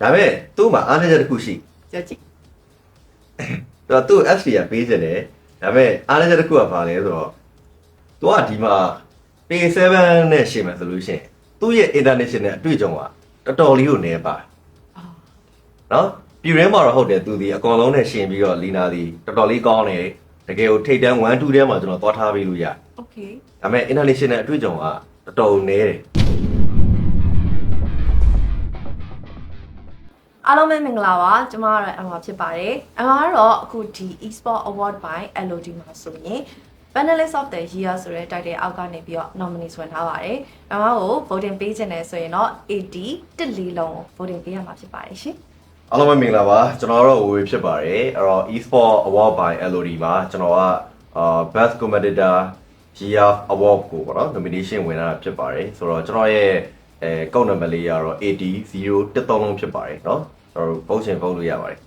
ဒါပေမဲ့သူ့မှာအားနည်းချက်တစ်ခုရှိ ကြောက်ကြည့် သူကသူ့ FC ကပေးချင်တယ်ဒါပေမဲ့အားနည်းချက်တစ်ခုကဘာလဲဆိုတော့သူကဒီမှာ P7 နဲ့ရှင်းမယ်ဆိုလို့ရှိရင်သူ့ရဲ့ international အတွေ့အကြုံကတော်တော်လေးကိုနည်းပါနော်ပြည်ရင်းမှာတော့ဟုတ်တယ်သူဒီအကောင်လုံးနဲ့ရှင်းပြီးတော့လီနာဒီတော်တော်လေးကောင်းတယ်တကယ်ကိုထိတ်တန်း1 2ထဲမှာကျွန်တော်သွားထားပေးလို့ရ โอเค ဒါပေမဲ့ international အတွေ့အကြုံကတော်တော်နည်းတယ် အားလုံးပဲမင်္ဂလာပါကျမကတော့အမဖြစ်ပါတယ်အမကတော့အခုဒီ e-sport award by LOD မှာဆိုရင် panelist of the year ဆိုတဲ့ title အောက်ကနေပြီးတော့ nominee ဆွဲထားပါတယ်အမကို voting ပေးခြင်းတယ်ဆိုရင်တော့ AD တစ်လေးလုံးကို voting ပေးရမှာဖြစ်ပါတယ်ရှင် အားလုံးပဲမင်္ဂလာပါကျွန်တော်တော့ဝေဖြစ်ပါတယ်အဲ့တော့ e-sport award by LOD မှာကျွန်တော်ကအာ best commentator year award ကိုပေါ့နော် nomination ဝင်လာတာဖြစ်ပါတယ်ဆိုတော့ကျွန်တော်ရဲ့အဲကောက်နံပါတ်လေးကတော့ AD0 တက်သုံးလုံးဖြစ်ပါတယ်เนาะ ကျွန်တော်ပုံရှင်ပုံလို့ရပါတယ်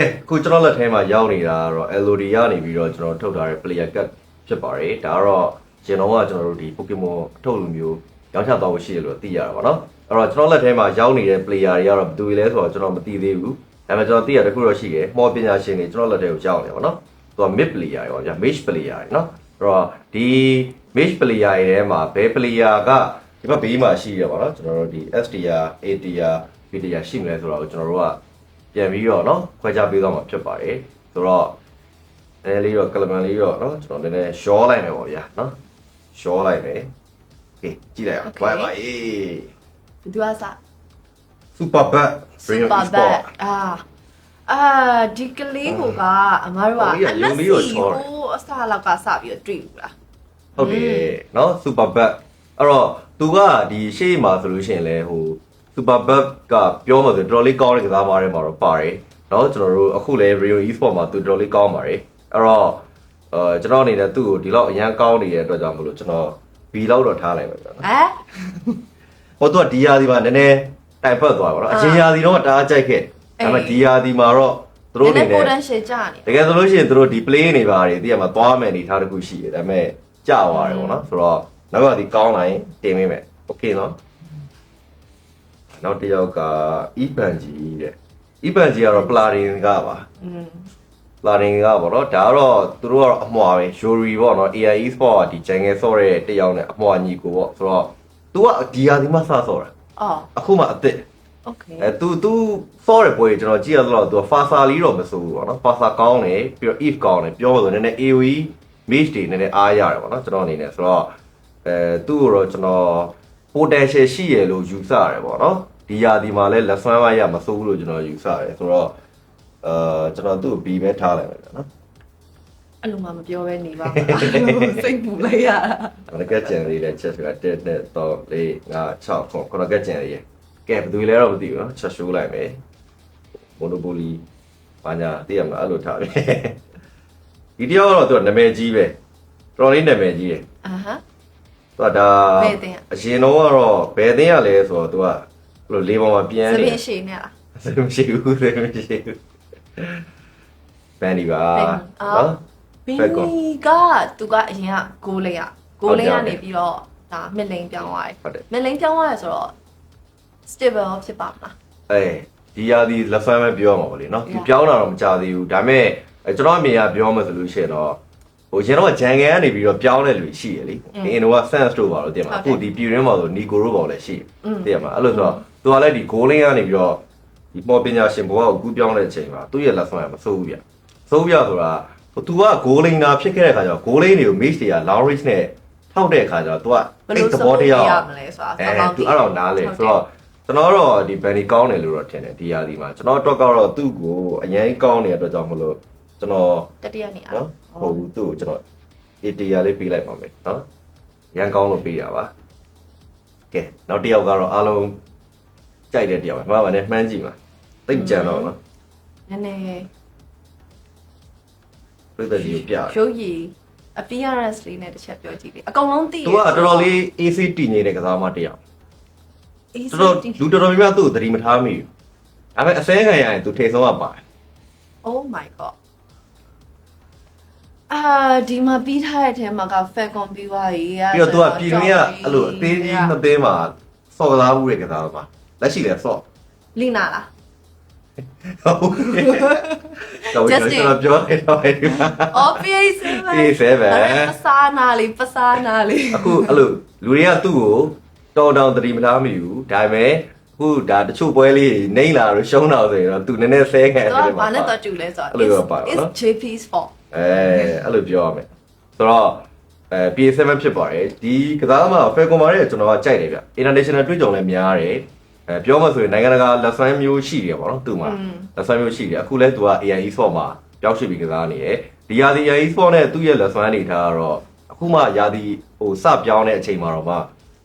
အဲအခုကျွန်တော်လက်ထဲမှာရောက်နေတာကတော့ LOD ကနေပြီးတော့ကျွန်တော်ထုတ်ထားတဲ့ player card ဖြစ်ပါတယ်ဒါကတော့ကျွန်တော်ကကျွန်တော်တို့ဒီ Pokemon အထုတ်လူမျိုးရောင်းချသွားဖို့ရှိတယ်လို့သိရတာပါเนาะအဲ့တော့ကျွန်တော်လက်ထဲမှာရောက်နေတဲ့ player တွေကတော့ဘယ်သူတွေလဲဆိုတော့ကျွန်တော်မသိသေးဘူးဒါပေမဲ့ကျွန်တော်သိရတခုတော့ရှိတယ်မော်ပညာရှင်တွေကျွန်တော်လက်ထဲကိုရောက်နေပါเนาะသူက mid player ရောဗျာ mage player တွေเนาะအဲ့တော့ဒီ mage player တွေထဲမှာဘယ် player ကဒီဘက်ဘေးမှာရှိရပါတော့ကျွန်တော်တို့ဒီ STR ATR BTR ရှိမလဲဆိုတော့ကျွန်တော်တို့ကပြန်ပြီးတော့เนาะခွဲခြားပေးသွားမှာဖြစ်ပါတယ်ဆိုတော့နည်းနည်းလေးတော့ကလမန်လေးတော့เนาะကျွန်တော်နည်းနည်းရှောလိုက်မယ်ပေါ့ဗျာเนาะရှောလိုက်မယ်โอเคကြည့်လိုက်အောင် bye bye ဘယ်သူကစ super bad bring your super e-sport bad အာအာဒီကလေးကိုကအမတို့က ဟိုကြီးကယုံပြီးတော့ချောတယ် ဟိုအစလောက်ကစပြီးတော့တွေ့ဘူးလား ဟုတ်တယ်เนาะ super bad အဲ့တော့သူကဒီရှေ့မှာဆိုလို့ရှိရင်လဲဟို Super Buff ကပြောမှဆိုတော်တော်လေးကောင်းတဲ့ကစားသမားတွေမှာတော့ပါတယ်။နော်ကျွန်တော်တို့အခုလည်း Rio Esport မှာသူတော်တော်လေးကောင်းပါတယ်။အဲ့တော့အဲကျွန်တော်အနေနဲ့သူ့ကိုဒီလောက်အရန်ကောင်းနေတဲ့အတွက်ကြောင့်မလို့ကျွန်တော် B လောက်တော့ထားလိုက်ပါကျွန်တော်။ဟမ်။ဟိုသူကဒီယာဒီမှာနည်းနည်းတိုင်ဖက်သွားပါတော့။အရင်ယာဒီတော့တအားကြိုက်ခဲ့။ဒါပေမဲ့ဒီယာဒီမှာတော့သူတို့အနေနဲ့ potential ကျနေ။တကယ်ဆိုလို့ရှိရင်သူတို့ဒီ play နေပါတယ်။ဒီကမှာသွားမယ်အနေထားတစ်ခုရှိတယ်။ဒါပေမဲ့ကျသွားတယ်ပေါ့နော်။ဆိုတော့နောက်ကဒီကောင်းလာရင်တင်မိမယ်။ Okay နော်။ နောက်တစ်ယောက်က Iban ကြီးတဲ့ Iban ကြီးကတော့ Platin ကပါ อืม Platin ကပေါ့နော်ဒါကတော့သူတို့ကတော့အမွာပဲ Yuri ပေါ့နော် AI Esport ကဒီ Jungle ဆော့တဲ့တစ်ယောက်နဲ့အမွာညီကိုပေါ့ဆိုတော့ तू ကဒီဟာဒီမှာစဆော့တာ အော် အခုမှအစ်စ် okay အဲ तू तू စောတဲ့ပွဲကျွန်တော်ကြည့်ရတော့ तू ဖာစာလီတော့မစိုးဘူးပေါ့နော်ဖာစာကောင်းတယ်ပြီးတော့ if ကောင်းတယ်ပြောလို့ဆိုနည်းနည်း AOE mage တွေနည်းနည်းအားရတယ်ပေါ့နော်ကျွန်တော်အနေနဲ့ဆိုတော့အဲသူ့ကိုတော့ကျွန်တော် potential ရှိရလို့ယူဆရတယ်ပေါ့နော် ဒီယာဒီမှာလဲလက်ဆွမ်းမရမစိုးဘူးလို့ကျွန်တော်ယူဆရတယ်ဆိုတော့အဲကျွန်တော်သူ့ကို B ပဲထားလိုက်မယ်ဗျာနော်အဲ့လိုမှမပြောဘဲနေပါမလားစိတ်ပူလိုက်ရတာခဏကကြံလေးလဲချက်ဆိုတာ1 2 3 4 5 6ခုခဏကကြံလေးရကဲဘယ်သူလဲတော့မသိဘူးနော်ချက်ရှိုးလိုက်မယ် monopoly ဘာညာသိရမလားအဲ့လိုထားပြီဒီတယောက်ကတော့သူကနာမည်ကြီးပဲတော်တော်လေးနာမည်ကြီးတယ်အာဟမ်သူကဒါဘယ်အသင်းอ่ะအရင်တော့ကတော့ဘယ်အသင်းရလဲဆိုတော့သူကဘယ် လိုလေးပေါ်မှာပြန်စနေပင်းရှည်နေလား စမရှိဘူးစမရှိဘူးဘန်ဒီပါဘန်နော် ဘီဘက်ကော နီကသူကအရင်ကဂိုးလေးอ่ะဂိုးလေးကနေပြီးတော့ဒါမစ်လိန်ပြောင်းသွားတယ်ဟုတ်တယ်မစ်လိန်ပြောင်းသွားရဆိုတော့ stable ဖြစ်ပါမလား အဲဒီရာဒီလက်ဖမ်းပဲပြောမှာပေါ့လေနော်ဒီ Yeah. ပြောင်းတာတော့မကြသေးဘူးဒါပေမဲ့အဲကျွန်တော်အမြင်ကပြောမှဆိုလို့ရှိရင်တော့ဟိုကျွန်တော်ကဂျန်ကန်ကနေပြီးတော့ပြောင်းတဲ့လူရှိရလေအင်းတော့ sense တို့ပါတော့တင်မှာအခုဒီပြည်ရင်းမှာဆိုနီကိုရိုပေါ့လည်းရှိတယ်တင်မှာအဲ့လိုဆိုတော့ သူကလည်းဒီ goal line ကနေပြီးတော့ဒီပေါ်ပညာရှင်ဘဝကိုကူးပြောင်းတဲ့အချိန်မှာသူ့ရဲ့လက်ဖမ်းကမစိုးဘူးဗျစိုးပြဆိုတာဟို तू က goal line နာဖြစ်ခဲ့တဲ့ခါကျတော့ goal line တွေကို miss တွေက long range နဲ့ထောက်တဲ့ခါကျတော့ तू ကဘယ်လိုသဘောတရားရမလဲဆိုတာအဲကောင်းကောင်းသူအဲ့တော့နားလေဆိုတော့ကျွန်တော်တော့ဒီဘန်ဒီကောင်းတယ်လို့တော့ထင်တယ်ဒီရာဒီမှာကျွန်တော်တော့ကတော့သူ့ကိုအရင်ကောင်းနေတဲ့အတွက်ကြောင့်မလို့ကျွန်တော်တတိယနေအားနော်ဟုတ်ဘူးသူ့ကိုကျွန်တော်အေတီယာလေးပေးလိုက်ပါမယ်နော်ရန်ကောင်းလို့ပေးတာပါကဲနောက်တစ်ယောက်ကတော့အားလုံး ကြိုက်တဲ့တစ်ယောက်ပဲမှန်ပါနဲ့မှန်းကြည့်ပါသိပ်ကြံတော့နော်နည်းနည်းပြည့်တဲ့ကြီးကိုပြတယ်ရုပ်ရည် appearance လေးနဲ့တစ်ချက်ပြောကြည့်လေအကုန်လုံးသိသူကတော်တော်လေး AC တည်နေတဲ့ကစားမတစ်ယောက်အေးတော်တော်လူတော်တော်များများသူ့ကိုသတိမထားမိဘူးဒါပေမဲ့အစဲခံရရင်သူထိတ်ဆုံးကပါတယ် Oh my god အာဒီမှာပြီးထားတဲ့အထဲမှာက Falcon ပြီးသွားပြီပြီးတော့ तू ကပြည်တွင်းကအဲ့လိုအသေးကြီးနှစ်သေးမှာစော်ကစားမှုတွေကစားမှာ လက်ရှိလဲစော့လီနာလား ဟုတ်ကဲ့တော့ကျွန်တော်ပြောနေတော့ဒီမှာအော် PA7 PA7 ပစာနာလေးပစာနာလေးအခုအဲ့လိုလူတွေကသူ့ကိုတော်တောင်တတိမလားမယူဒါပေမဲ့အခုဒါတချို့ပွဲလေးနေလာလို့ရှုံးတော့ဆိုရင်တော့သူနည်းနည်းဆဲခံသူကဘာနဲ့တော့တူလဲဆိုအဲ့လိုတော့တော့ပါတော့ it's JP's fault အဲအဲ့လိုပြောရမယ်ဆိုတော့အဲ PS7 ဖြစ်ပါတယ်ဒီကစားမှာ Falcon မှာလည်းကျွန်တော်ကကြိုက်တယ်ဗျ international တွေ့ကြုံလည်းများတယ် အဲပြောမှဆိုရင်နိုင်ငံတကာလက်ဆွမ်းမျိုးရှိတယ်ပေါ့နော်သူ့မှာလက်ဆွမ်းမျိုးရှိတယ်အခုလဲသူက AI Esport မှာပျောက်ရှိပြီးကစားနေတယ်ဒီရာသီ AI Esport နဲ့သူ့ရဲ့လက်ဆွမ်းအနေထားကတော့အခုမှရာသီဟိုစပြောင်းတဲ့အချိန်မှာတော့မှ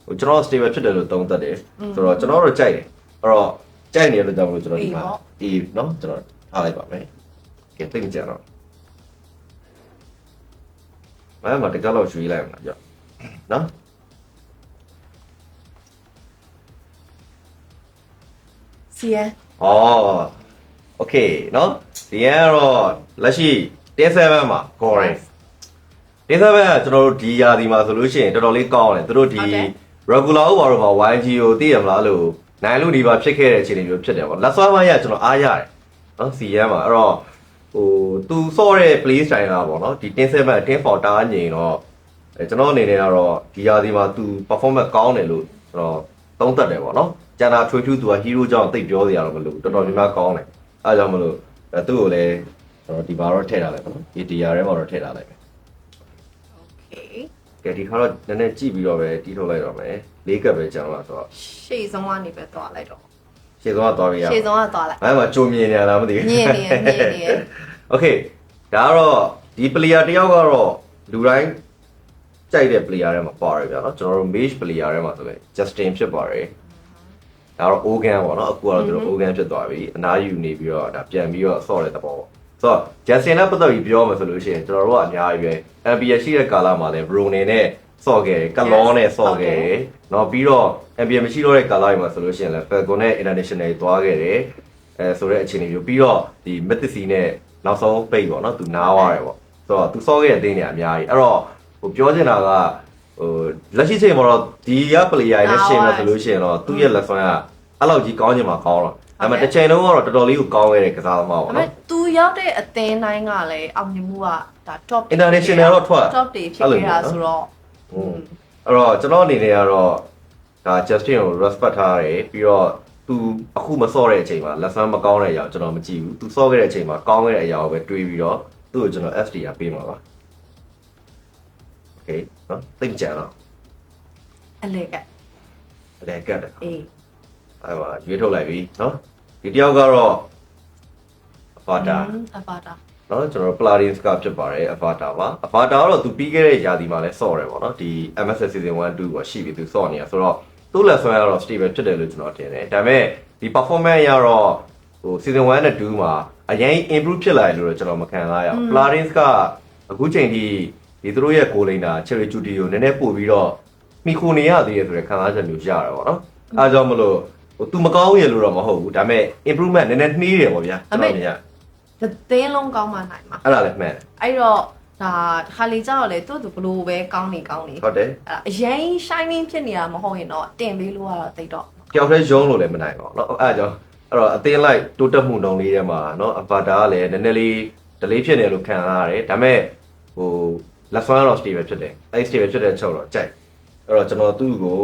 ဟိုကျွန်တော် stable ဖြစ်တယ်လို့သုံးသပ်တယ်ဆိုတော့ကျွန်တော်တို့ကြိုက်တယ်အဲ့တော့ကြိုက်နေလို့ကြောင့်မလို့ကျွန်တော်ဒီမှာအေးเนาะကျွန်တော်ထားလိုက်ပါမယ်ကဲသိကြတော့ မမတကယ်လို့ရွှေ့လိုက်မှာကြောက်နော် စီယန် ဩโอเคနော်ဒီကတော့လက်ရှိ17မှာခေါ်တယ်17ကကျွန်တော်တို့ဒီယာဒီမှာဆိုလို့ရှိရင်တော်တော်လေးကောင်းတယ်သူတို့ဒီ regular ဥပါတော့မှာ YG ကိုသိရမလားလို့နိုင်လို့ဒီပါဖြစ်ခဲ့တဲ့အခြေအနေမျိုးဖြစ်တယ်ပေါ့လက်စွမ်းမရကျွန်တော်အားရတယ်နော်စီရမ်းမှာအဲ့တော့ဟိုသူစော့တဲ့ play style လာပေါ့နော်ဒီ17 10 တားငိန်တော့အဲကျွန်တော်အနေနဲ့ကတော့ဒီယာဒီမှာသူ performance ကောင်းတယ်လို့ကျွန်တော်သုံးသပ်တယ်ပေါ့နော် ကျန်တာထွေထူးသူက hero ကြောင့်တိတ်ပြောစရာတော့မလိုဘူးတော်တော်များများကောင်းတယ်အဲဒါကြောင့်မလို့အဲသူ့ကိုလည်းကျွန်တော်ဒီပါတော့ထည့်ထားလိုက်ပါနော်ဒီ DR ထဲမှာတော့ထည့်ထားလိုက်မယ် โอเค ကဲဒီခါတော့နည်းနည်းကြည့်ပြီးတော့ပဲတီးထုတ်လိုက်တော့မယ်လေးကပ်ပဲကျန်လာဆိုတော့ ရှေ့ဆုံးကနေပဲသွားလိုက်တော့ ရှေ့ဆုံးကသွားပြီးရအောင် ရှေ့ဆုံးကသွားလိုက် အဲ့မှာကြိုမြင်နေရလားမသိဘူး မြင်နေရမြင်နေရ โอเคဒါကတော့ဒီ player တယောက်ကတော့လူတိုင်းကြိုက်တဲ့ player တွေမှာပါတယ်ဗျာเนาะကျွန်တော်တို့ mage player တွေမှာဆိုရင် Justin ဖြစ်ပါတယ် ဒါတော့ organ ပေါ့နော်အခုကတော့သူတို့ organ ဖြစ်သွားပြီအနားယူနေပြီးတော့ဒါပြန်ပြီးတော့ဆော့တဲ့သဘောပေါ့ဆိုတော့ Jackson နဲ့ပတ်သက်ပြီးပြောမယ်ဆိုလို့ရှိရင်ကျွန်တော်တို့ကအများကြီးပဲ MPL ရှိတဲ့ကာလမှာလည်း Brony နဲ့ဆော့ခဲ့တယ်ကလောနဲ့ဆော့ခဲ့တယ်နော်ပြီးတော့ MPL မရှိတော့တဲ့ကာလတွေမှာဆိုလို့ရှိရင်လည်း Falcon နဲ့ International တွေသွားခဲ့တယ်အဲဆိုတဲ့အခြေအနေမျိုးပြီးတော့ဒီ Mythic နဲ့နောက်ဆုံးပိတ်ပေါ့နော်သူနားသွားတယ်ပေါ့ဆိုတော့သူဆော့ခဲ့တဲ့အသင်းတွေအများကြီးအဲ့တော့ဟိုပြောချင်တာက ဟိုလက်ရှိချိန်မှာတော့ဒီက player နဲ့ရှင်းမှာဆိုလို့ရှိရင်တော့သူ့ရဲ့ lesson ကအဲ့လောက်ကြီးကောင်းချင်မှာကောင်းတော့ဒါပေမဲ့တစ်ချိန်လုံးကတော့တော်တော်လေးကိုကောင်းခဲ့တဲ့ကစားသမားပေါ့ဒါပေနော် မဲ့သူရောက်တဲ့အသင်းတိုင်းကလည်းအောင်မြင်မှုကဒါ top International တော့ထွက် top တွေဖြစ်ခဲ့တာဆိုတော့ဟုတ်အဲ့တော့ကျွန်တော်အနေနဲ့ကတော့ဒါ Justin ကို respect ထားတယ်ပြီးတော့သူအခုမစော့တဲ့အချိန်မှာ lesson မကောင်းတဲ့အရာကိုကျွန်တော်မကြည့်ဘူးသူစော့ခဲ့တဲ့အချိန်မှာကောင်းခဲ့တဲ့အရာကိုပဲတွေးပြီးတော့သူ့ကိုကျွန်တော် SDR ပေးမှာပါ Okay နော်သိကြတော့အလေကလဲကတ်တယ်အေးအဲ့မှာရွေးထုတ်လိုက်ပြီနော်ဒီတယောက်ကတော့ Avatar အပါတာနော်ကျွန်တော် Paladin ကဖြစ်ပါတယ် Avatar ပါ Avatar ကတော့သူပြီးခဲ့တဲ့ယာဒီမှာလဲစော့တယ်ပေါ့နော်ဒီ MSS season 1 2ကိုရှိပြီသူစော့နေတာဆိုတော့သူ့လက်ဆွဲကတော့ stable ဖြစ်တယ်လို့ကျွန်တော်ထင်တယ်ဒါပေမဲ့ဒီ performance ရတော့ဟို season 1နဲ့2မှာအရင် improve ဖြစ်လာတယ်လို့တော့ကျွန်တော်မခံစားရဘူး Paladin ကအခုချိန်ထိ ဒီသူတို့ရဲ့ကိုလိန်တာ Cherry Judy ကိုနည်းနည်းပို့ပြီးတော့မိခိုနေရသေးတယ်ဆိုတဲ့ခံစားချက်မျိုးရတာပေါ့နော်အဲဒါကြောင့်မလို့ဟို तू မကောင်းရလို့တော့မဟုတ်ဘူးဒါပေမဲ့ improvement နည်းနည်းနှီးတယ်ပေါ့ဗျာကျွန်တော်မြင်ရ the သင်းလုံးကောင်းမှနိုင်မှာ အဲ့ဒါလည်းမှန်တယ် အဲ့တော့ဒါတစ်ခါလေကြောက်လေသူ့သူဘလို့ပဲကောင်းနေကောင်းနေ ဟုတ်တယ် အဲ့အရင် shining ဖြစ်နေတာမဟုတ်ရင်တော့တင်ပေးလို့ကတော့တိတ်တော့ တယောက်တည်းရုံးလို့လည်းမနိုင်ပါဘူးเนาะအဲ့ဒါကြောင့်အဲ့တော့အသေးလိုက်တိုးတက်မှုနှုံလေးထဲမှာเนาะအပါတာကလည်းနည်းနည်းလေး delay ဖြစ်နေလို့ခံရရတယ်ဒါပေမဲ့ဟို လက်စွမ်းတော့ stable ဖြစ်တယ်အဲ့ stable ဖြစ်တဲ့ချက်တော့ကြိုက်အဲ့တော့ကျွန်တော်သူ့ကို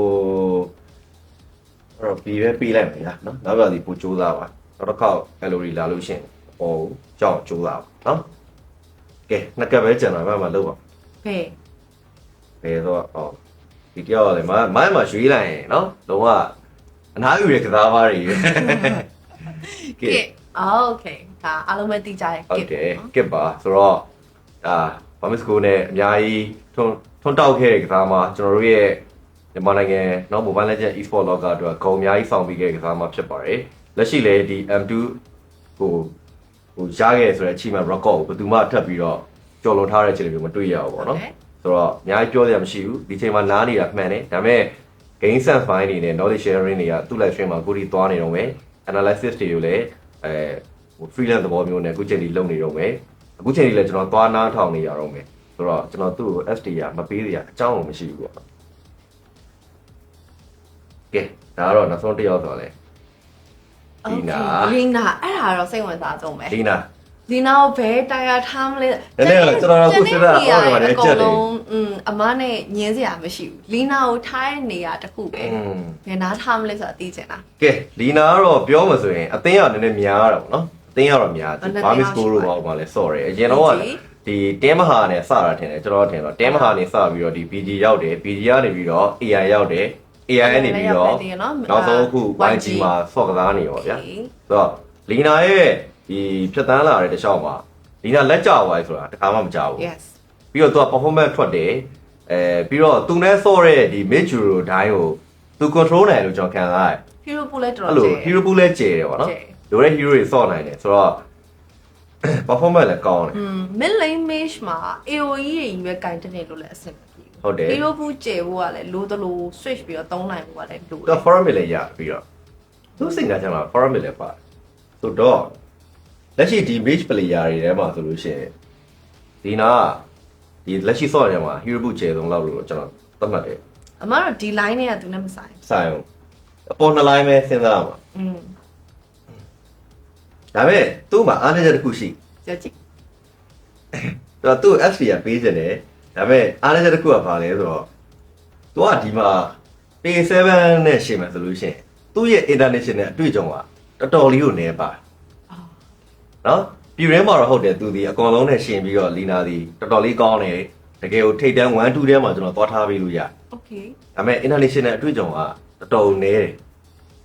အဲ့တော့ B ပဲပေးလိုက်မယ်ညာနော်နောက်ပြစီပိုစူးစားပါနောက်တစ်ခေါက် calorie လာလို့ရှင်ဟောကြောက်စူးစားပါနော်ကဲနှစ်ကပ်ပဲကျန်တာမှမလုပ်ပါဘယ်ဘယ်တော့ဟောဒီတယောက်ကလည်းမမမရွှေးလိုက်ရင်နော်လုံးဝအနားယူရကစားပါတွေကဲ okay ဒါအားလုံးပဲသိကြရဲ့ kit ဟုတ်တယ် kit ပါဆိုတော့ဒါ Promise Go နဲ့အများကြီးထွန်းထွန်းတောက်ခဲ့တဲ့ကစားမှာကျွန်တော်တို့ရဲ့မြန်မာနိုင်ငံနော် Mobile Legends eSport Logger အတွက်ဂုဏ်အများကြီးဆောင်ပေးခဲ့တဲ့ကစားမှာဖြစ်ပါတယ်။လက်ရှိလည်းဒီ M2 ဟိုဟိုရခဲ့ဆိုတဲ့အချိန်မှာ record ကိုဘယ်သူမှထပ်ပြီးတော့ကျော်လွန်ထားတဲ့ခြေတွေမျိုးမတွေ့ရဘူးပေါ့နော်။ဆိုတော့အများကြီးပြောစရာမရှိဘူး။ဒီချိန်မှာနားနေတာမှန်တယ်။ဒါပေမဲ့ game set file တွေနဲ့ knowledge sharing တွေကသူ့ live stream မှာကိုရီသွားနေတော့မယ် analysis တွေကိုလည်းအဲ freelance သဘောမျိုးနဲ့အခုချိန်ကြီးလုပ်နေတော့မယ် အခုချိန်ကြီးလည်းကျွန်တော်သွားနားထောင်နေရတော့မယ်ဆိုတော့ကျွန်တော်သူ့ကို SD ရမပေးရအကြောင်းမရှိဘူးပေါ့ကဲဒါကတော့နောက်ဆုံးတစ်ယောက်ဆိုတော့လေဒီနာလီနာအဲ့ဒါတော့စိတ်ဝင်စားဆုံးပဲလီနာဒီနောက်ဘဲတိုင်ယာထားမလဲနည်းနည်းကျွန်တော်တို့ခုစဉ်းစားအော်ပါတယ်ကြက်တယ်อืมအမနဲ့ညင်းစရာမရှိဘူးလီနာကိုထားတဲ့နေရာတစ်ခုပဲငါနားထားမလဲဆိုတာသိချင်တာကဲလီနာကတော့ပြောမှဆိုရင်အသင်းကနည်းနည်းများတာပေါ့နော် အသင်းကတော့များတယ်ဘယ်နှစ်ဘာမစ်သစင်းကိုလောက်ရှိလို့ပါပေါ့ပါလဲ sorry အရင်တော့ကဒီတဲမဟာနဲ့စတာထင်တယ်ကျွန်တော်ထင်တော့တဲမဟာနဲ့စပြီးတော့ဒီ BG ရောက်တယ် BG ကနေပြီးတော့ AI ရောက်တယ် AI ကနေပြီးတော့နောက်ဆုံးအခု YG မှာဆော့ကစားနေရောဗျာဆိုတော့လီနာရဲ့ဒီဖြတ်တန်းလာတဲ့တခြားမှာလီနာလက်ကြွားသွားဆိုတာတခါမှမကြောက်ဘူး yes ပြီးတော့သူက performance ထွက်တယ်အဲပြီးတော့သူနဲ့ဆော့တဲ့ဒီ mid juro ဒိုင်းကိုသူ control နိုင်လို့ကျွန်တော်ခံစားရတယ် hero pool လည်းတော်အဲ့တော်လို hero pool လည်းကျယ်တယ်ပေါ့နော်ကျယ် လိုတဲ့ hero တွေဆော့နိုင်တယ်ဆိုတော့ performance လည်းကောင်းတယ် อืม mid lane mage မှာ AoE တွေကြီးပဲကင်တက်နေလို့လည်းအဆင်မပြေဘူး ဟုတ်တယ် hero pool ကျယ်ဖို့ကလည်းလိုတလို switch ပြီးတော့သုံးနိုင်ဖို့ကလည်းလို သူ တယ် က forum လည်းရပြီးတော့သူစိတ်ကကျမှ forum လည်းပါတယ်ဆိုတော့လက်ရှိဒီ mage player တွေထဲမှာဆိုလို့ရှိရင်ဒီနာကဒီလက်ရှိဆော့ရမှာ hero pool ကျယ်ဆုံးလောက်လို့ကျွန်တော်သတ်မှတ်တယ် အမတို့ဒီ line နဲ့ကသူနဲ့မဆိုင် ဆိုင်အောင်အပေါ်နှစ်လိုင်းပဲစဉ်းစားမှာ อืม ဒါပေမဲ့သူ့မှာအားနည်းချက်တစ်ခုရှိကြောက်ကြည့်သူကသူ့ SP ကပေးစင်တယ်ဒါပေမဲ့အားနည်းချက်တစ်ခုကဘာလဲဆိုတော့သူကဒီမှာ P7 နဲ့ရှင်းမယ်ဆိုလို့ရှိရင်သူ့ရဲ့ international အတွေ့အကြုံကတော်တော်လေးကိုနေပါအော်နော်ပြည်ရင်းမှာတော့ဟုတ်တယ်သူဒီအကောင်လုံးနဲ့ရှင်းပြီးတော့လီနာဒီတော်တော်လေးကောင်းတယ်တကယ်ကိုထိတ်တန်း1 2ထဲမှာကျွန်တော်သွားထားပေးလို့ရ okay ဒါပေမဲ့ international အတွေ့အကြုံကတော်တော်နေတယ်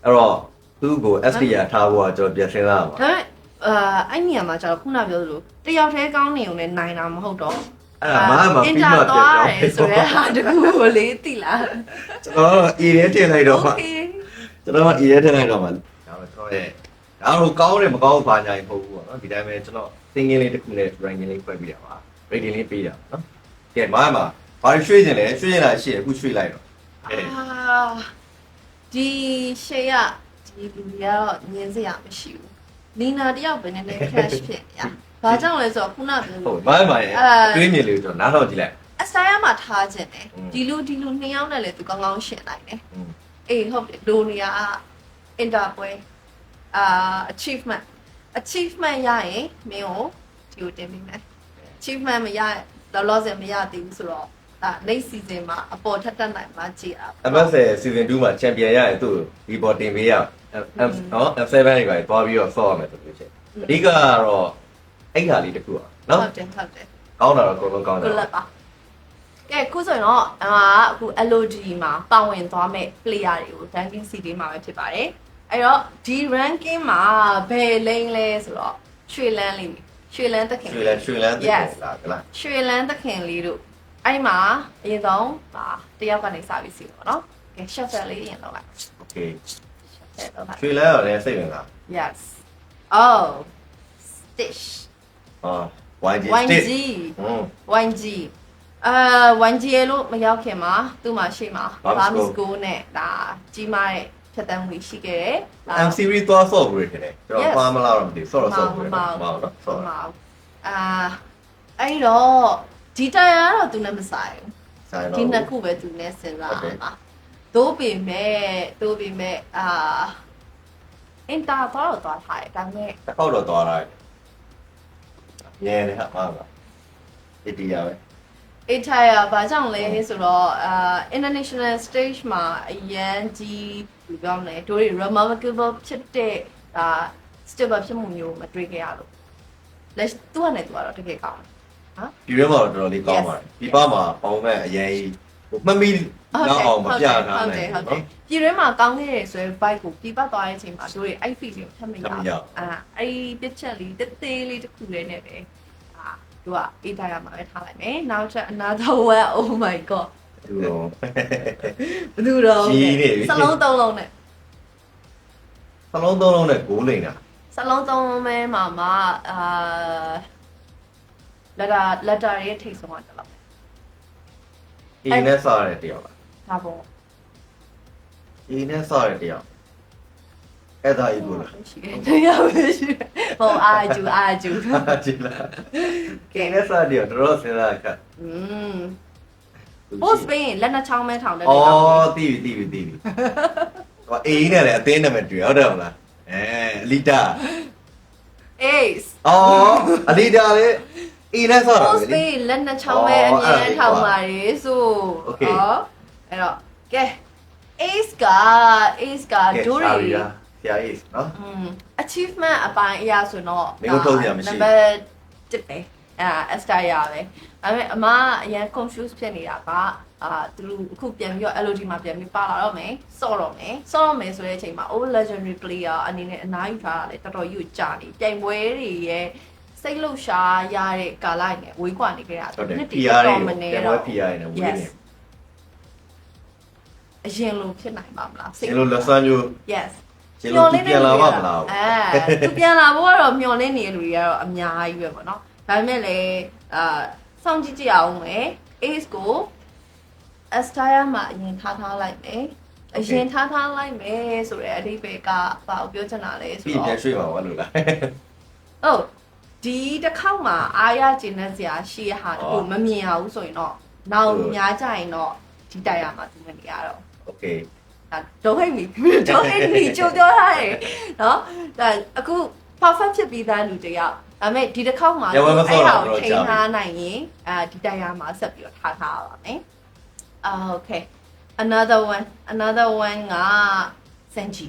အဲ့တော့ သူ့ကို SP ရထားဖို့ကကျွန်တော်ပြန်စဉ်းစားပါဒါပေမဲ့အာအဲ့နေရာမှာကျတော့ခုနပြောသလိုတယောက်တည်းကောင်းနေုံနဲ့နိုင်တာမဟုတ်တော့အဲ့ဒါမှမအင်ပြီးတာမှပြန်သွားပြောတယ်ဆိုရဲဟာတကူကိုလေးတိလားကျွန်တော်တော့ E ရဲတင်လိုက်တော့မှ okay ကျွန်တော်က E ရဲတင်လိုက်တော့မှဒါတော့ကျွန်တော်ရဲ့ဒါတော့ကောင်းတယ်မကောင်းဘူးဘာညာရင်မဟုတ်ဘူးပေါ့နော်ဒီတိုင်းပဲကျွန်တော် thinking လေးတစ်ခုနဲ့ ranking လေးဖွဲ့ပြီးတာပါ rating လေးပေးတာပေါ့နော်ကဲမားမှာဘာရွှေ့ကျင်လဲရွှေ့ကျင်တာရှိတယ်အခုရွှေ့လိုက်တော့အဲအာဒီရှေ့က ဒီလူတွေကတော့ငင်းစရာမရှိဘူးလီနာတယောက်ပဲနည်းနည်း crash ဖြစ်နေရဘာကြောင့်လဲဆိုတော့ခုနကပြောဟုတ်ပါမှန်တွေးမြင်လေးတော့နားထောင်ကြည့်လိုက်အစရမှာထားခြင်းတယ်ဒီလူဒီလူနှစ်ယောက်နဲ့လည်းသူကောင်းကောင်းရှင်းလိုက်တယ်အေးဟုတ်တယ်လိုနေရအင်တာပွဲအာ achievement achievement ရရင်မင်းကိုဒီကိုတင်ပေးမယ် achievement မရလောလောဆယ်မရသေးဘူးဆိုတော့ ဒါ next season မှာအပေါ်ထက်တက်နိုင်မှာကြည်အား MS season 2မှာ champion ရရင်သူ့ဒီပေါ်တင်ပေးရ M နော် F7 တွေပဲတွားပြီးတော့ဆော့ရမယ်ဆိုလို့ရှိရင်အဓိကကတော့အဲ့ခါလေးတစ်ခုอ่ะနော်ဟုတ်တယ်ဟုတ်တယ်ကောင်းတာတော့အကုန်လုံးကောင်းကုတာလပ်ပါကဲခုဆိုရင်တော့အမအခု LOD မှာပါဝင်သွားမဲ့ player တွေကို ranking CD မှာပဲဖြစ်ပါတယ်အဲ့တော့ဒီ ranking မှာဘယ် lane လဲဆိုတော့ရွှေလန်းလေးရွှေလန်းသခင်ရွှေလန်းရွှေလန်းတက် Yes လာကလားရွှေလန်းသခင်လေးတို့ အဲ့မှာအရင်ဆုံးပါတယောက်ကနေစပြီးစီပေါ့နော်ကဲ short set လေးအရင်တော့လိုက် Okay short set တော့လိုက်ရွှေလန်းရောလည်းစိတ်ဝင်စား yes oh stitch ဟာ YG YG stick ဟွန်း YG အာ YG လို့မရောက်ခင်မှာသူ့မှာရှိမှာ Barnes Barnes Go နဲ့ဒါကြီးမားတဲ့ဖြတ်တန်းမှုရှိခဲ့တယ်ဒါ M series သွားဆော့ဘူးရတယ်ကျွန်တော် Yes ပါမလားတော့မသိဘူးဆော့တော့ဆော့ဘူးမမမဟုတ်နော်ဆော့မအောင်အာအဲ့တော့ ဒီတိုင်ယာကတော့သူနဲ့မဆိုင်ဘူးဆိုင်တော့ဒီနှစ်ခုပဲသူနဲ့စဉ်းစားဟုတ်တယ်မှာသို့ပေမဲ့သို့ပေမဲ့အာအင်တာတော့တော့ထားတယ်ဒါပေမဲ့တစ်ခေါက်တော့သွားတာညနေဟာပါပါဒီတရားပဲအထိုင်ရဘာကြောင့်လဲဆိုတော့အာ international stage မှာအရန်ကြီးဘယ်လိုပြောမလဲတို့တွေ remarkable ဖြစ်တဲ့ဒါ stable ဖြစ်မှုမျိုးမတွေ့ခဲ့ရလို့လက်သူ့အနေနဲ့သူကတော့တကယ်ကောင်းတယ်နော် ဒီရဲမှာတော့တော်တော်လေးကောင်းပါတယ် Yes ဒီပါမှာပေါင်းမဲ့အရင်ကြီးဟိုမှတ်မိတော့အောင်မပြထားနိုင်ဟုတ်တယ်ဘူးဟုတ်တယ်နော်ပြည်ထဲမှာကောင်းခဲ့တယ်ဆိုရင် bike ကိုပြပသွားတဲ့အချိန်မှာတို့တွေအဲ့ feeling ကိုထပ်မရထပ်မရဘူးအာအဲ့ဒီပြစ်ချက်လေးတေးသေးလေးတစ်ခုလေးနဲ့ပဲအာတို့ကအေးတိုင်းရမှာပဲထားလိုက်မယ်နောက်ချက် another one oh my god သူတော့ဘယ်သူတော့ကြီးနေပြီစလုံးသုံးလုံးနဲ့စလုံးသုံးလုံးနဲ့ဂိုးလိန်တာစလုံးသုံးလုံးမဲမှာမှာအာ လက်တာလက်တာရဲ့ထိတ်ဆုံးကတော့အင်းနဲ့စားရတဲ့တယောက်လားဒါပေါ့အင်းနဲ့စားရတဲ့တယောက်အဲ့ဒါဤကိုလားရှိတယ်တရားပဲရှိတယ်ဟိုအာဂျူအာဂျူကြည့်လားကင်းနဲ့စားတယ်တော်တော်စဉ်းစားခက်อืม post ပေးရင်လက်နှစ်ချောင်းမဲထောင်တဲ့ဩနေရာတီးပြီတီးပြီတီးပြီဟိုအေးနဲ့လည်းအသေးနာမည်တွေ့ဟုတ်တယ်မလားအဲအလီတာ ace အော်အလီတာလေ အင်းနဲ့ဆောတာ post လေ pay လက်နှစ်ချောင်းပဲအမြဲထောင်ပါတယ်ဆို Okay. ဟောအဲ့တော့ကဲ ace က ace ကဒိုရီ ဆရာအေးနော် อืม achievement အပိုင်းအရာဆိုတော့မင်းတို့ထုတ်စရာမရှိဘူး number 1ပဲအာ extra ရပဲဒါပေမဲ့အမအရင် confuse ဖြစ်နေတာကအာသူတို့အခုပြန်ပြီးတော့ LOD မှာပြန်ပြီးပါလာတော့မယ်စော့တော့မယ်စော့တော့မယ်ဆိုတဲ့အချိန်မှာ old legendary player အနေနဲ့အနားယူထားတာလေတော်တော်ကြီးကိုကြာနေပြိုင်ပွဲတွေရဲ့ စိတ်လှုပ်ရှားရတဲ့ကာလနဲ့ဝေးကွာနေကြတာဟုတ်တယ်နှစ် PR တွေတော်မနေပြန်တော့ပွဲ PR တွေနဲ့ဝေးနေ Yes အရင်လိုဖြစ်နိုင်ပါမလားရှင်လိုလက်ဆန်းမျိုး yes ရှင်လိုသူပြန်လာပါမလားအဲသူပြန်လာဖို့ကတော့မျောလင်းနေတဲ့လူတွေကတော့အများကြီးပဲပေါ့နော်ဒါပေမဲ့လည်းအာစောင့်ကြည့်ကြည့်အောင်မယ် ace ကို astaya မှာအရင်ထားထားလိုက်မယ်အရင်ထားထားလိုက်မယ်ဆိုတဲ့အဓိပ္ပာယ်ကဘာကိုပြောချင်တာလဲဆိုပြီးတော့ ပြန်ရွှေ့ပါဘာလို့လဲဟုတ် ဒီတစ်ခေါက်မှာအားရကျဉ်းစရာရှိရဟာကိုမမြင်ရဘူးဆိုရင်တော့နောက်များကြရင်တော့ဒီတိုက်ရမှာသူမနေရတော့ Okay တော့ဟိတ်မီတော့ဟိတ်မီကြိုပြောထားတယ်နော်ဒါအခု perfect ဖြစ်ပြီးသားလူတယောက်ဒါပေမဲ့ဒီတစ်ခေါက်မှာအဲ့ဒါကိုချိန်ထားနိုင်ရင်အဲဒီတိုက်ရမှာဆက်ပြီးတော့ထားထားပါမယ်အာ okay another one another one က Sanji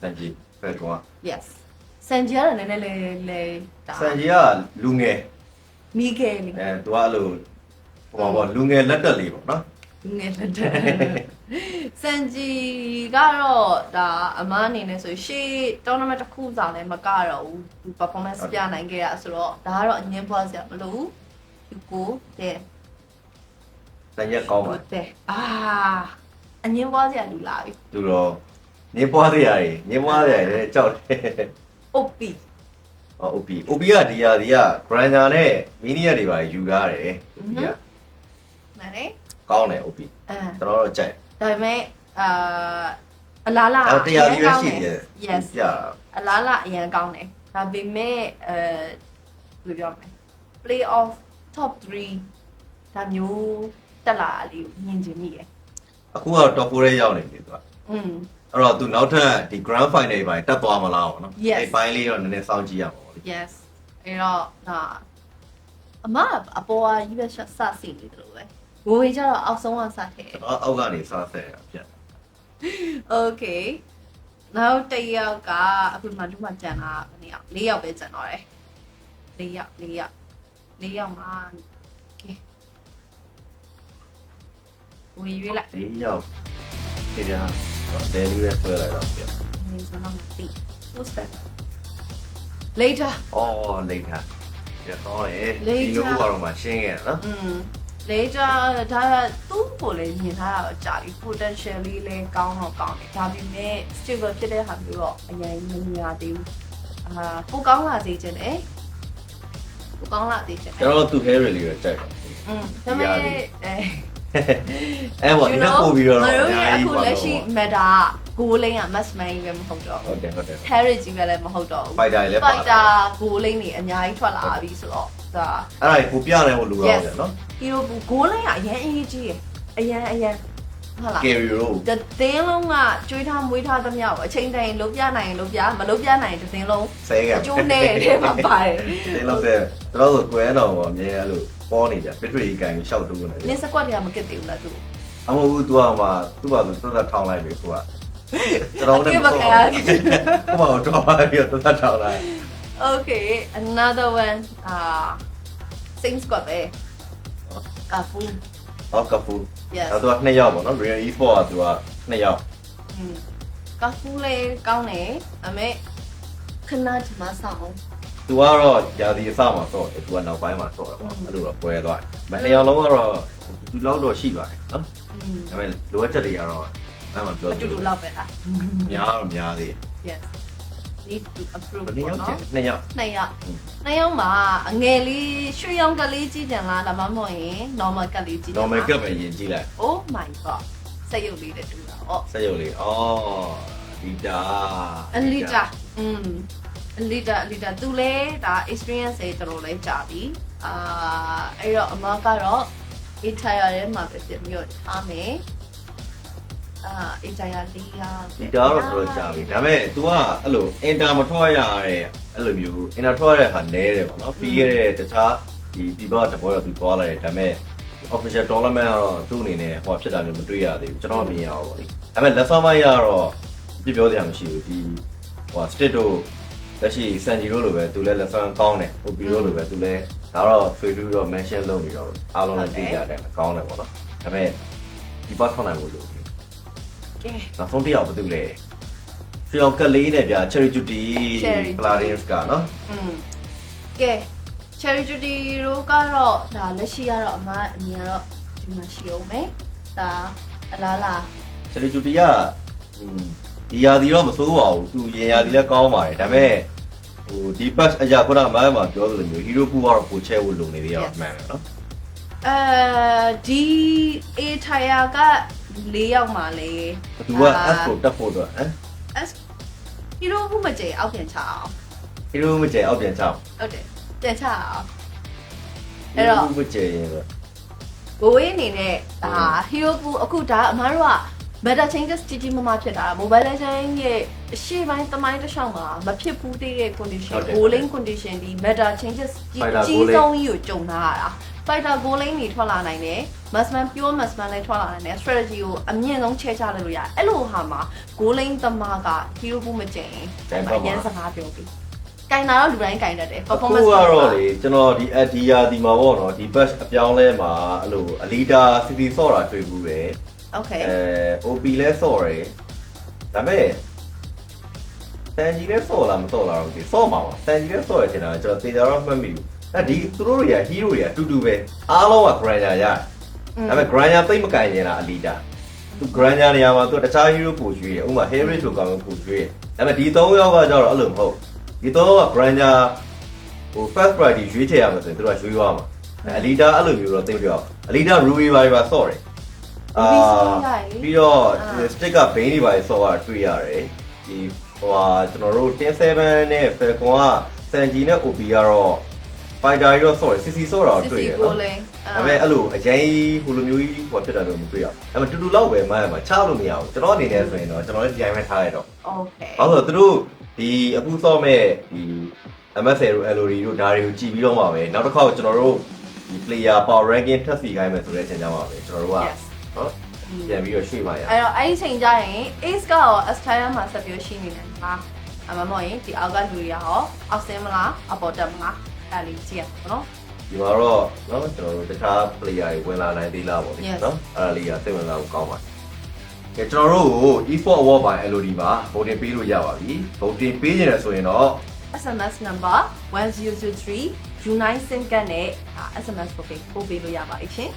Sanji ဘယ်ကွာ yes Senji ကလည်းနည်းနည်းလေးလေးဒါစံကြီးကလူငယ်မိခဲလေးအဲသူကအဲ့လိုဟိုပါပေါ့လူငယ်လက်တက်လေးပေါ့နော်ငယ်လက်တဲ့စန်ဂျီကတော့ဒါအမအနေနဲ့ဆိုရှေ့ tournament တစ်ခုစာလည်းမကတော့ဘူးသူ performance ပြနိုင်ခဲ့တာဆိုတော့ဒါကတော့အငင်းပွားစရာမလိုဘူးဒီကိုတဲ့စံကြီးကောင်းပါဟုတ်တယ်အာအငင်းပွားစရာလူလာပြီသူတော့ညင်ပွားစရာကြီးညင်ပွားစရာကြီးကြောက်တယ် OP ဟော OP OP ကဒီဟာဒီက Granger နဲ့ Mania တွေပါယူထားတယ် OP ကနားလေကောင်းတယ် OP အဲကျွန်တော်တော့ကြိုက်ဒါပေမဲ့အာအလားလားအဲ့တရားကြီးပဲရှိတယ် yes ပြအလားလားအရင်ကောင်းတယ်ဒါပေမဲ့အဲဘယ်လိုပြောမလဲ play off top 3ဒါမျိုးတက်လာလေးကိုမြင်ချင်မိရယ်အခုကတော့ top 4ထဲရောက်နေပြီသူကอืม အဲ့တော့သူနောက်ထပ်ဒီ grand final တွေပါတက်သွားမလားပေါ့နော် Yes အဲ့ပိုင်းလေးတော့နည်းနည်းစောင့်ကြည့်ရမှာပေါ့လေ yes အဲ့တော့ဒါအမအပေါ်ကကြီးပဲစစီနေတယ်လို့ပဲဝေဝေကျတော့အောက်ဆုံးကစခဲ့ကျွန်တော်အောက်ကနေစားဆက်ရတာပြတ် okay နောက်တစ်ယောက်ကအခုဒီမှဒီမှကြံတာဘယ်နှစ်ယောက်၄ယောက်ပဲကြံတော့တယ်၄ယောက်၄ယောက်၄ယောက်မှာ okay ဝင်ရွေးလိုက်ဒီရောက် ဒီကဒယ်လီရဲဆွဲလိုက်တော့ပြတ် နေစမ်းမသိ what's that later အော်လိမ့်တာပြတ်တော့လေ လိမ့် ဒီ တာ လိုကတော့မှရှင်းခဲ့တာနော် อืม later ဒါသူ့ကိုလည်းမြင်ထားတာတော့ကြာပြီ potential လေးလည်းကောင်းတော့ကောင်းတယ်ဒါပေမဲ့ stable ဖြစ်တဲ့ဟာမျိုးတော့အရင်မမြင်ရသေးဘူးအာပိုကောင်းလာစေချင်တယ်ပိုကောင်းလာစေချင်တယ် ကျွန်တော်သူ hair လေးကိုကြိုက်ပါ อืมဒါပေမဲ့အဲ အဲ့ပေါ့ဒီကပို့ပြီးတော့မအတို့ရဲ့များအခုကြီးပါလက်ရှိတော့ meta ဂိုးလိန်းက mass man ပဲမဟုတ်တော့ဟုတ်တယ်ဟုတ်တယ် carry ကြီးပဲလည်းမဟုတ်တော့ဘူး fighter တွေလည်းပါ fighter ဂိုးလိန်းတွေအများကြီးထွက်လာပြီဆိုတော့ဒါအဲ့ဒါကိုပြနိုင်ဖို့လိုတော့တယ်နော်ဟီရိုဘူဂိုးလိန်းကအရင်အရေးကြီးရယ်အရင်အရင်ဟုတ်လား carry တို့တသင်းလုံးကကျွေးထားမွေးထားသမျှကိုအချိန်တိုင်းလုံးပြနိုင်ရင်လုံးပြမလုံးပြနိုင်ရင်တသင်းလုံးဆဲကအကျိုးနဲ့ထဲမှာပါတယ်ဒီလောက်ဆဲကျွန်တော်တို့ကွဲတော့အမြဲအဲ့လို ပေါ်နေကြပစ်ထွေကြီးကန်ရှောက်တူးနေနတယ်င်းစကွက်တွေကမကစ်သေးဘူးလားသူအမဟုတ်သူကမှသူ့ဘာသူသတ်သတ်ထောင်းလိုက်ပြီကိုကကျွန်တော်လည်းအကိမကရကိုမတော့ပါပြီးတော့သတ်သတ်ထောင်းလိုက် Okay another one အာ same squad ပဲကာဖူဟောကပူ yes အဲ့တော့နှစ်ယောက်ပေါ့နော် real e-sport ကသူကနှစ်ယောက်อืมကာဖူလေးကောင်းတယ်အမေခဏဒီမှာဆောင် သူကတော့ရာသီအစမှာဆော့တယ်သူကနောက်ပိုင်းမှာဆော့တယ်ပေါ့အဲ့လိုတော့ပွဲသွားတယ်မအရောင်လုံးကတော့သူလောက်တော့ရှိပါတယ်နော်ဒါပေမဲ့လိုအပ်ချက်တွေကတော့အဲ့မှာပြောအတူတူလောက်ပဲလားများတော့များသေးတယ် yes need to approve ဘယ်နှစ်ယောက်ကျနှစ်ယောက်နှစ်ယောက်နှစ်ယောက်မှာအငယ်လေးရွှေရောင်ကလေးကြည့်ကြံလားဒါမှမဟုတ်ရင် normal ကလေးကြည့်ကြံ normal ကပဲရင်ကြည့်လိုက် oh my god စက်ရုပ်လေးတူတာဩစက်ရုပ်လေးဩလီတာအလီတာอืม အလီတာအလီတာသူလဲဒါ experience တွေတော်တော်လေးကြာပြီအာအဲ့တော့အမကတော့ A tier ထဲမှာပဲပြင်ပြီးတော့ထားမယ်အာအေဂျာယာလေးရဒီတာတော့တော်တော်ကြာပြီဒါပေမဲ့ तू ကအဲ့လိုအင်တာမထွက်ရတဲ့အဲ့လိုမျိုးအင်တာထွက်ရတဲ့ဟာနဲတယ်ပေါ့နော်ပြီးခဲ့တဲ့တခြားဒီဒီဘောတဘောတော့ तू သွားလာတယ်ဒါပေမဲ့ official tournament ကတော့သူ့အနေနဲ့ဟိုဖြစ်တာမျိုးမတွေ့ရသေးဘူးကျွန်တော်မမြင်ရဘူးပေါ့လေဒါပေမဲ့လက်ဆောင်မရတော့ပြပြောစရာမရှိဘူးဒီဟို state တို့ လက်ရှိစန်ဂျီတို့လိုပဲသူလည်းလက်ဆောင်ကောင်းတယ်ဟိုပြီးတော့လိုပဲသူလည်းဒါတော့ Facebook တော့ mention လုပ်နေတော့အားလုံးလည်းသိကြတယ်ကောင်းတယ်ပေါ့နော်ဒါပေမဲ့ဒီဘတ်ထွက်နိုင်ဖို့လိုတယ် ကဲ နောက်ဆုံးတစ်ယောက်ဘာတူလဲဖီယောက်ကလေးနဲ့ဗျာ Cherry Judy Cherry Judy Pladins ကနော် อืมကဲ cherry judy တို့ကတော့ဒါလက်ရှိကတော့အမအမြင်ကတော့ဒီမှာရှိအောင်မယ်ဒါအလားလား Cherry Judy ကอืม ဒီရာဒီတော့မစိုးပါဘူးသူရင်ရာဒီလည်းကောင်းပါတယ်ဒါပေမဲ့ဟိုဒီ patch အရာခုနကမိုင်းမှာပြောသလိုမျိုး hero pool ကတော့ပိုချဲဖို့လုံနေသေးရအောင်မှန်တယ်နော်အဲဒီ A tire က၄ယောက်မှလေဘသူက S ကိုတက်ဖို့တော့ဟမ် S hero ဘူးမကြေအောက်ပြန်ချအောင် hero မကျဲအောက်ပြန်ချောင်းဟုတ်တယ်ပြန်ချအောင်အဲ့တော့မကျဲရင်တော့ဘိုးဝေးအနေနဲ့ဒါ hero ဘူးအခုဒါအမားတို့က meta changes ကြီးကြီးမားမားဖြစ်တာ mobile legend ရဲ့အရှိပိုင်းသမိုင်းတစ်လျှောက်မှာမဖြစ်ဘူးသေးတဲ့ condition bowling condition ဒီ meta changes ကြီးကြီးဆုံးကြီးကိုကြုံလာရတာ fighter bowling တွေထွက်လာနိုင်တယ် massman pure massman လည်းထွက်လာနိုင်တယ် strategy ကိုအမြင့်ဆုံးချဲချလို့ရတယ်အဲ့လိုဟာမှာ bowling သမားက hero ဘူးမကျင်အရင်စကားပြောပြီးကင်တာတော့လူတိုင်းကင်တတ်တယ်အခု performance ကတော့လေကျွန်တော်ဒီ at ဒီရာဒီမှာပေါ့နော်ဒီ patch အပြောင်းလဲမှာအဲ့လိုအလီတာစီစီဆော့တာတွေ့ဘူးပဲ okay အဲ OP လဲဆော့တယ်ဒါပေမဲ့တန်ကြီးလဲဆော့လာမဆော့လာတော့ဒီဆော့မှာပါတန်ကြီးလဲဆော့ရချင်တာကျွန်တော်သေချာတော့မှတ်မိဘူးအဲဒီသူတို့တွေက hero တွေကတူတူပဲအားလုံးက grander ရတယ်ဒါပေမဲ့ grander သိမ့်မကင်နေတာအလီတာသူ grander နေရာမှာသူတခြား hero ပို့ရွေးတယ်ဥပမာ Harry ဆိုကောင်ပို့ရွေးတယ်ဒါပေမဲ့ဒီ၃ယောက်ကကျတော့အဲ့လိုမဟုတ်ဒီ၃ယောက်က grander ဟို first priority ရွေးချယ်ရမှာဆိုရင်သူတို့ကရွေးသွားမှာအလီတာအဲ့လိုမျိုးတော့သိမပြောအလီတာ ruby ပါပါဆော့တယ် Ruby ဆော့ရတယ်လေပြီးတော့အာ stick က bane တွေပါဆော့ရတွေ့ရတယ်ဒီဟိုဟာကျွန်တော်တို့10-7နဲ့ Falcon က Sanji နဲ့ OP ကတော့ fighter တွေတော့ဆော့တယ် CC ဆော့တာတော့တွေ့ရတယ်နော် bowling ဒါပေမဲ့အဲ့လိုအရင်ဟိုလိုမျိုးကြီးဟိုဖြစ်တာတော့မတွေ့ရဘူးဒါပေမဲ့တူတူလောက်ပဲမှန်းမှာချလို့မရဘူးကျွန်တော်အနေနဲ့ဆိုရင်တော့ကျွန်တော်လည်းဒီတိုင်းပဲထားရတော့ okay ဘာလို့လဲသူတို့ဒီအခုဆော့မဲ့ဒီ MSL တို့ LOD တို့ဒါတွေကိုကြည်ပြီးတော့မှာပဲနောက်တစ်ခါကျွန်တော်တို့ဒီ player power ranking ထပ်စီခိုင်းမယ်ဆိုတဲ့အချိန်ကြမှာပဲကျွန်တော်တို့က yes နော်ပြန်ပြီးတော့ရွှေ့ပါရအဲ့တော့အဲ့ဒီချိန်ကျရင် ace ကရော astria မှာဆက်ပြီးရှိနေတယ်ဟာအမမောရင်ဒီအောက်ကလူတွေရောအောက်ဆင်းမလားအပေါ်တက်မလားအဲ့လေးကြည့်ရအောင်နော်ဒီမှာတော့နော်ကျွန်တော်တို့တခြား player တွေဝင်လာနိုင်သေးလားပေါ့လေ Yes. နော်အဲ့ဒါလေးကစိတ်ဝင်စားဖို့ကောင်းပါတယ်ကဲကျွန်တော်တို့ကို e-sport award by LOD မှာ voting ပေးလို့ရပါပြီ voting ပေးနေတယ်ဆိုရင်တော့ SMS number 1003 U9 SIM card နဲ့ SMS ပို့ပေးပို့ပေးလို့ရပါပြီရှင်